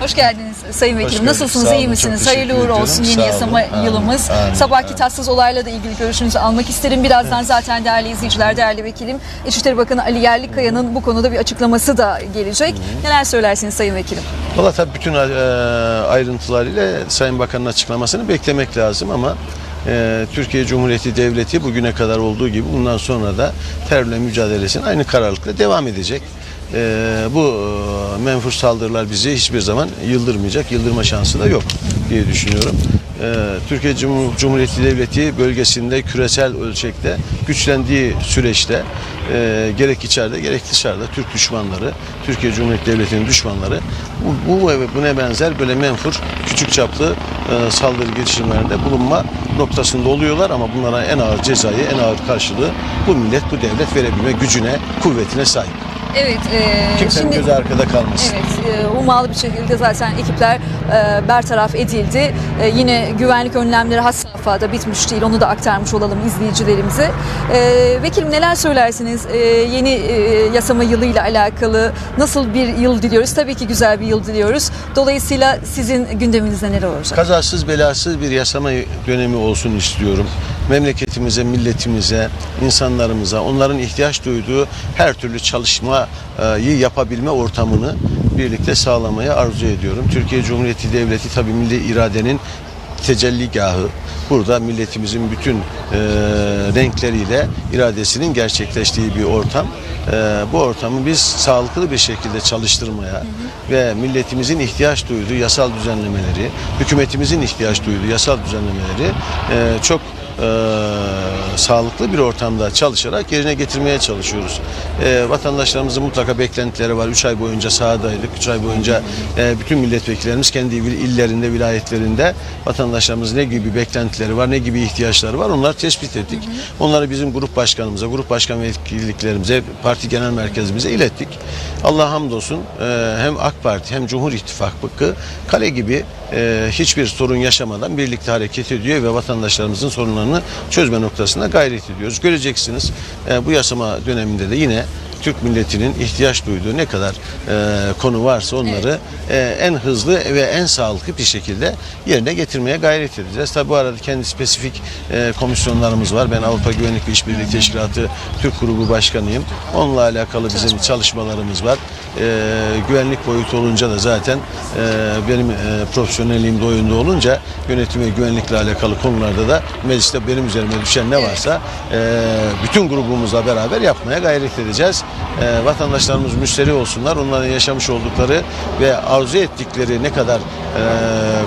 Hoş geldiniz Sayın Vekilim. gördük. Nasılsınız? Sağ iyi olun, misiniz? Hayırlı uğurlu olsun yeni Sağ yasama yılımız. amin, Sabahki amin. tatsız olayla da ilgili görüşünüzü almak isterim. Birazdan zaten değerli izleyiciler, değerli vekilim, İçişleri Bakanı Ali Yerlikaya'nın bu konuda bir açıklaması da gelecek. Neler söylersiniz Sayın Vekilim? Valla tabii bütün e, ayrıntılarıyla Sayın Bakan'ın açıklamasını beklemek lazım ama e, Türkiye Cumhuriyeti Devleti bugüne kadar olduğu gibi bundan sonra da terörle mücadelesine aynı kararlılıkla devam edecek. E, bu e, menfur saldırılar bizi hiçbir zaman yıldırmayacak, yıldırma şansı da yok diye düşünüyorum. E, Türkiye Cumhur- Cumhuriyeti Devleti bölgesinde küresel ölçekte güçlendiği süreçte e, gerek içeride gerek dışarıda Türk düşmanları, Türkiye Cumhuriyeti Devleti'nin düşmanları bu, bu ve buna benzer böyle menfur küçük çaplı e, saldırı girişimlerinde bulunma noktasında oluyorlar ama bunlara en ağır cezayı, en ağır karşılığı bu millet, bu devlet verebilme gücüne, kuvvetine sahip. Evet, e, Kimsenin şimdi... gözü arkada kalmasın. Evet, e, ummalı bir şekilde zaten ekipler e, bertaraf edildi. E, yine güvenlik önlemleri has safhada bitmiş değil, onu da aktarmış olalım izleyicilerimize. E, vekilim neler söylersiniz E, yeni e, yasama yılıyla alakalı nasıl bir yıl diliyoruz? Tabii ki güzel bir yıl diliyoruz. Dolayısıyla sizin gündeminizde neler olacak? Kazasız belasız bir yasama dönemi olsun istiyorum. Memleketimize, milletimize, insanlarımıza, onların ihtiyaç duyduğu her türlü çalışmayı yapabilme ortamını birlikte sağlamayı arzu ediyorum. Türkiye Cumhuriyeti Devleti tabii milli iradenin tecelligahı. Burada milletimizin bütün e, renkleriyle iradesinin gerçekleştiği bir ortam. E, bu ortamı biz sağlıklı bir şekilde çalıştırmaya ve milletimizin ihtiyaç duyduğu yasal düzenlemeleri, hükümetimizin ihtiyaç duyduğu yasal düzenlemeleri e, çok e, sağlıklı bir ortamda çalışarak yerine getirmeye çalışıyoruz. E, vatandaşlarımızın mutlaka beklentileri var. 3 ay boyunca sahadaydık. 3 ay boyunca e, bütün milletvekillerimiz kendi il- illerinde, vilayetlerinde vatandaşlarımızın ne gibi beklentileri var, ne gibi ihtiyaçları var onları tespit ettik. Onları bizim grup başkanımıza, grup başkan vekilliklerimize, parti genel merkezimize ilettik. Allah hamdolsun e, hem AK Parti hem Cumhur İttifakı kale gibi e, hiçbir sorun yaşamadan birlikte hareket ediyor ve vatandaşlarımızın sorunlarını çözme noktasında gayret ediyoruz. Göreceksiniz e, bu yasama döneminde de yine Türk milletinin ihtiyaç duyduğu ne kadar e, konu varsa onları e, en hızlı ve en sağlıklı bir şekilde yerine getirmeye gayret edeceğiz. Tabi bu arada kendi spesifik e, komisyonlarımız var. Ben Avrupa Güvenlik ve İşbirliği Teşkilatı Türk Grubu Başkanıyım. Onunla alakalı bizim çalışmalarımız var. E, güvenlik boyutu olunca da zaten e, benim e, profesyonelliğim de oyunda olunca yönetim ve güvenlikle alakalı konularda da mecliste benim üzerime düşen ne varsa e, bütün grubumuzla beraber yapmaya gayret edeceğiz. E, vatandaşlarımız müşteri olsunlar. Onların yaşamış oldukları ve arzu ettikleri ne kadar e,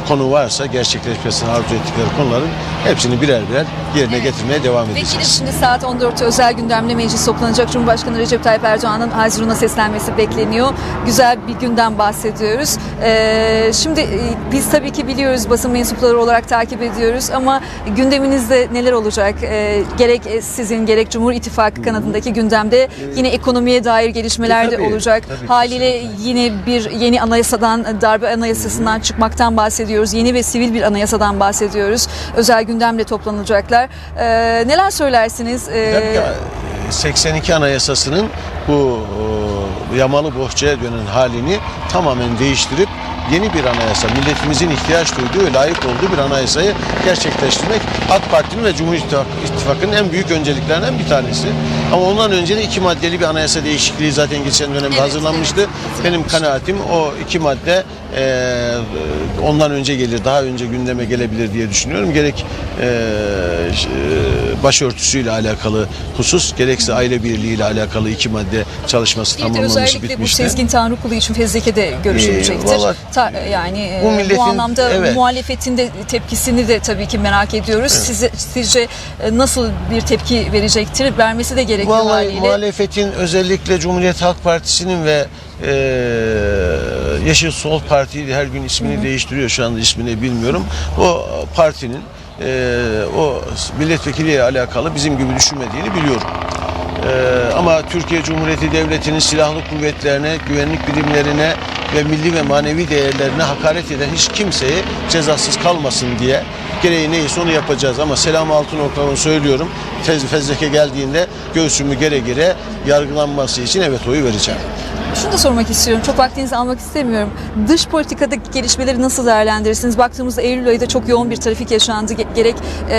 konu varsa gerçekleşmesini arzu ettikleri konuların hepsini birer birer yerine getirmeye devam edeceğiz. şimdi saat 14'te özel gündemle meclis toplanacak. Cumhurbaşkanı Recep Tayyip Erdoğan'ın Haziran'a seslenmesi bekleniyor. Güzel bir günden bahsediyoruz. Ee, şimdi e, biz tabii ki biliyoruz basın mensupları olarak takip ediyoruz ama gündeminizde neler olacak? Ee, gerek sizin gerek Cumhur İttifakı kanadındaki gündemde yine ekonomiye dair gelişmeler E, de tabii, olacak. tabii, Haliyle yine bir yeni anayasadan, darbe anayasasından çıkmaktan bahsediyoruz. Yeni ve sivil bir anayasadan bahsediyoruz. Özel gündemle toplanacaklar. Ee, neler söylersiniz? E, 82 Anayasası'nın bu e, yamalı bohçaya dönen halini tamamen değiştirip yeni bir anayasa, milletimizin ihtiyaç duyduğu layık olduğu bir anayasayı gerçekleştirmek AK Parti'nin ve Cumhur İttifak- İttifakı'nın en büyük önceliklerinden bir tanesi. Ama ondan önce de iki maddeli bir anayasa değişikliği zaten geçen dönemde Evet, hazırlanmıştı. Benim kanaatim o iki madde e, ondan önce gelir, daha önce gündeme gelebilir diye düşünüyorum. Gerek e, e, başörtüsüyle alakalı husus, gerekse aile birliğiyle alakalı iki madde çalışması Bir de tamamlamış özellikle bu bitmişti. Sezgin Tanrıkulu için fezlekede görüşülecektir. Ee, valla Ta- yani e, bu bu, milletin- anlamda evet. muhalefetin de tepkisini de tabii ki merak ediyoruz. Size, sizce e, nasıl bir tepki verecektir? Vermesi de gerekiyor Vallahi haliyle. muhalefetin özellikle Cumhuriyet Halk Partisi'nin ve e, Yeşil Sol Parti her gün ismini değiştiriyor şu anda ismini bilmiyorum. O partinin e, o milletvekiliyle alakalı bizim gibi düşünmediğini biliyorum. E, ama Türkiye Cumhuriyeti Devleti'nin silahlı kuvvetlerine, güvenlik birimlerine ve milli ve manevi değerlerine hakaret eden hiç kimseyi cezasız kalmasın diye gereği neyse onu yapacağız. Ama Selam Altınok'tan söylüyorum. Tez fezleke geldiğinde göğsümü gere gere yargılanması için evet oyu vereceğim. Şunu da sormak istiyorum. Çok vaktinizi almak istemiyorum. Dış politikadaki gelişmeleri nasıl değerlendirirsiniz? Baktığımızda Eylül ayında çok yoğun bir trafik yaşandı. Ge- Gerek e,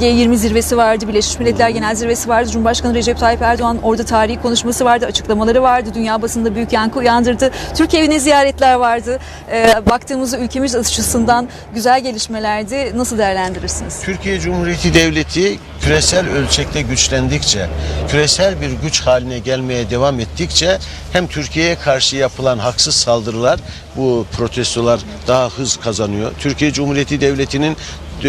G20 zirvesi vardı, Birleşmiş Milletler Genel Zirvesi vardı. Cumhurbaşkanı Recep Tayyip Erdoğan orada tarihi konuşması vardı, açıklamaları vardı. Dünya basında büyük yankı uyandırdı. Türkiye evine ziyaretler vardı. E, baktığımızda ülkemiz açısından güzel gelişmelerdi. Nasıl değerlendirirsiniz? Türkiye Cumhuriyeti Devleti küresel ölçekte güçlendikçe, küresel bir güç haline gelmeye devam ettikçe hem Türkiye'ye karşı yapılan haksız saldırılar, bu protestolar daha hız kazanıyor. Türkiye Cumhuriyeti Devleti'nin e,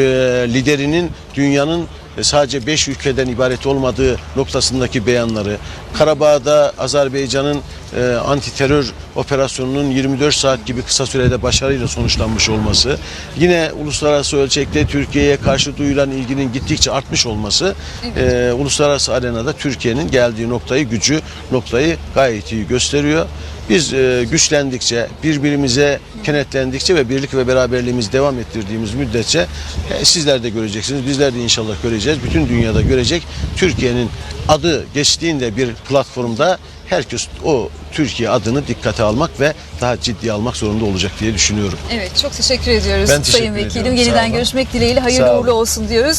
liderinin dünyanın sadece 5 ülkeden ibaret olmadığı noktasındaki beyanları, Karabağ'da Azerbaycan'ın e, anti terör operasyonunun 24 saat gibi kısa sürede başarıyla sonuçlanmış olması, yine uluslararası ölçekte Türkiye'ye karşı duyulan ilginin gittikçe artmış olması, e, uluslararası arenada Türkiye'nin geldiği noktayı, gücü noktayı gayet iyi gösteriyor. Biz e, güçlendikçe, birbirimize kenetlendikçe ve birlik ve beraberliğimizi devam ettirdiğimiz müddetçe e, sizler de göreceksiniz, bizler de inşallah göreceğiz. Bütün dünyada görecek. Türkiye'nin adı geçtiğinde bir platformda herkes o Türkiye adını dikkate almak ve daha ciddiye almak zorunda olacak diye düşünüyorum. Evet, çok teşekkür ediyoruz Ben teşekkür Sayın Vekilim. ediyorum. Yeniden görüşmek dileğiyle hayırlı uğurlu olsun diyoruz.